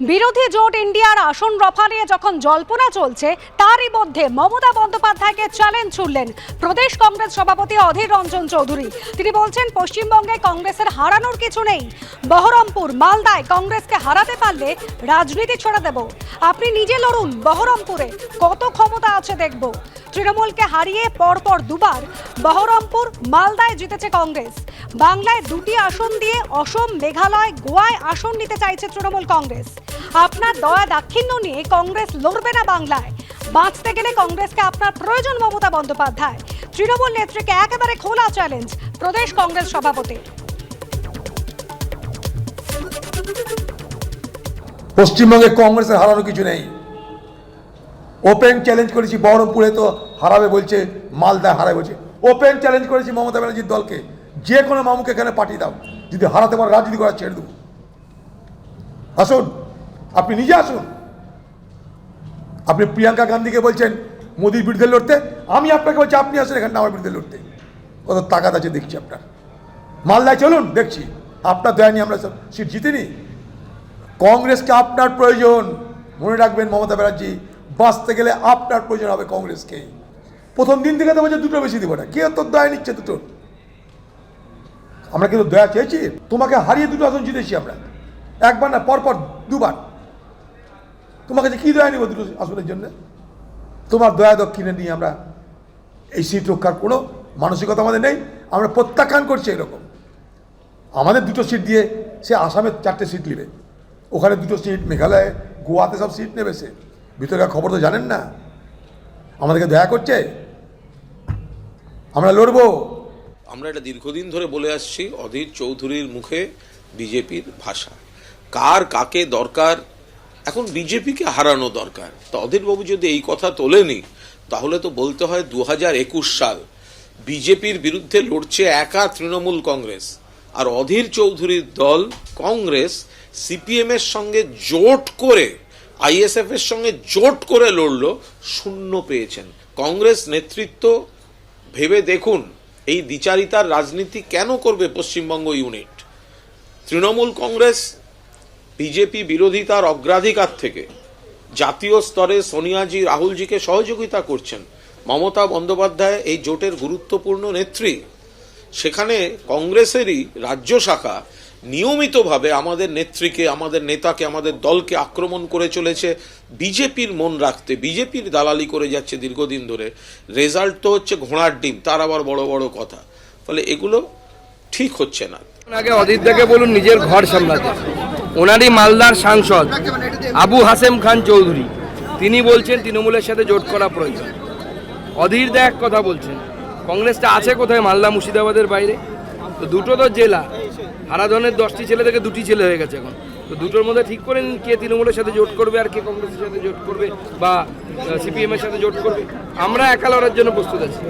বিরোধী জোট ইন্ডিয়ার আসন রফা নিয়ে যখন জল্পনা চলছে, তারই মধ্যে মমতা বন্দ্যোপাধ্যায়কে চ্যালেঞ্জ ছুড়লেন প্রদেশ কংগ্রেস সভাপতি অধীর রঞ্জন চৌধুরী। তিনি বলছেন, পশ্চিমবঙ্গে কংগ্রেসের হারানোর কিছু নেই। বহরমপুর, মালদায় কংগ্রেসকে হারাতে পারলে রাজনীতি ছেড়ে দেব। আপনি নিজে লড়ুন বহরমপুরে, কত ক্ষমতা আছে দেখব। তৃণমূলকে হারিয়ে পরপর দুবার বহরমপুর, মালদায় জিতেছে কংগ্রেস। বাংলায় দুটি আসন দিয়ে অসম, মেঘালয়, গোয়ায় আসন নিতে চাইছে তৃণমূল কংগ্রেস। আপনার দয়া দাক্ষিণ্য নিয়ে কংগ্রেস লড়বে না বাংলায়। বাঁচতে গেলে কংগ্রেসকে আপনার প্রয়োজন মমতা বন্দ্যোপাধ্যায়। তৃণমূল নেত্রীকে একেবারে খোলা চ্যালেঞ্জ প্রদেশ কংগ্রেস সভাপতি। পশ্চিমবঙ্গে কংগ্রেসের হারানো কিছু নেই। ওপেন চ্যালেঞ্জ করেছি বহরমপুরে তো হারাবে বলছে, মালদায় হারাবে বলছে। ওপেন চ্যালেঞ্জ করেছি মমতা ব্যানার্জির দলকে। যে কোনো মামুকে এখানে পাঠিয়ে দাও। যদি হারাতে পারে, রাজনীতি করা ছেড়ে দেবো। আসুন। আপনি নিজে আসুন। আপনি প্রিয়াঙ্কা গান্ধীকে বলছেন, মোদির বিরুদ্ধে লড়তে? আমি আপনাকে বলছি, আপনি আসুন এখানে, আমার বিরুদ্ধে লড়তে। কত তাকাত আছে দেখছি আপনার। মালদায় চলুন, দেখছি। আপনার দয়া নিয়ে আমরা সব সিট জিতিনি কংগ্রেসকে আপনার প্রয়োজন। মনে রাখবেন, মমতা ব্যানার্জি, বাঁচতে গেলে আপনার প্রয়োজন হবে কংগ্রেসকে। প্রথম দিন থেকে তো বলছে, দুটো বেশি দিব না। কে তোর দয়া নিচ্ছে দুটো? আমরা কিন্তু দয়া চেয়েছি। তোমাকে হারিয়ে দুটো আসন জিতেছি আমরা। একবার না, পরপর দুবার। তোমাকে যে কী দয়া নিব দুটো আসনের জন্য? তোমার দয়া দক্ষিণে নিয়ে আমরা এই সিট রক্ষার কোনো মানসিকতা আমাদের নেই। আমরা প্রত্যাখ্যান করছি এরকম। আমাদের দুটো সিট দিয়ে সে আসামের চারটে সিট নেবে। ওখানে দুটো সিট, মেঘালয়ে, গোয়াতে সব সিট নেবে সে। ভিতরকার খবর তো জানেন না। আমাদেরকে দয়া করছে। আমরা লড়বো। আমরা এটা দীর্ঘদিন ধরে বলে আসছি অধীর চৌধুরীর মুখে বিজেপির ভাষা। কার কাকে দরকার এখন বিজেপিকে হারানো দরকার। তা অধীরবাবু যদি এই কথা তোলেনি, তাহলে তো বলতে হয় দু হাজার একুশ সাল বিজেপির বিরুদ্ধে লড়ছে একা তৃণমূল কংগ্রেস। আর অধীর চৌধুরীর দল কংগ্রেস সিপিএম এর সঙ্গে জোট করে আইএসএফ এর সঙ্গে জোট করে লড়ল, শূন্য পেয়েছেন। কংগ্রেস নেতৃত্ব, ভেবে দেখুন, এই দ্বিচারিতার রাজনীতি কেন করবে পশ্চিমবঙ্গ ইউনিট? তৃণমূল কংগ্রেস বিজেপি বিরোধিতার অগ্রাধিকার থেকে জাতীয় স্তরে সোনিয়াজি, রাহুলজিকে সহযোগিতা করছেন। মমতা বন্দ্যোপাধ্যায় এই জোটের গুরুত্বপূর্ণ নেত্রী। সেখানে কংগ্রেসেরই রাজ্য শাখা নিয়মিতভাবে আমাদের নেত্রীকে, আমাদের নেতাকে, আমাদের দলকে আক্রমণ করে চলেছে। বিজেপির মন রাখতে, বিজেপির দালালি করে যাচ্ছে দীর্ঘদিন ধরে। রেজাল্ট তো হচ্ছে ঘোড়ার ডিম, তার আবার বড় বড় কথা। ফলে এগুলো ঠিক হচ্ছে না। আগে অদিতদাকে বলুন, নিজের ঘর সামলাতে। ওনারই মালদার সাংসদ আবু হাসেম খান চৌধুরী। তিনি বলছেন তৃণমূলের সাথে জোট করা প্রয়োজন। অধীর এক কথা বলছেন, কংগ্রেসটা আছে কোথায় মালদা মুর্শিদাবাদের বাইরে? তো দুটো তো জেলা, হারাধনের দশটি ছেলে থেকে দুটি ছেলে হয়ে গেছে এখন। তো দুটোর মধ্যে ঠিক করে নিন কে তৃণমূলের সাথে জোট করবে আর কে কংগ্রেসের সাথে জোট করবে বা সিপিএম এর সাথে জোট করবে। আমরা একা লড়ার জন্য প্রস্তুত আছি।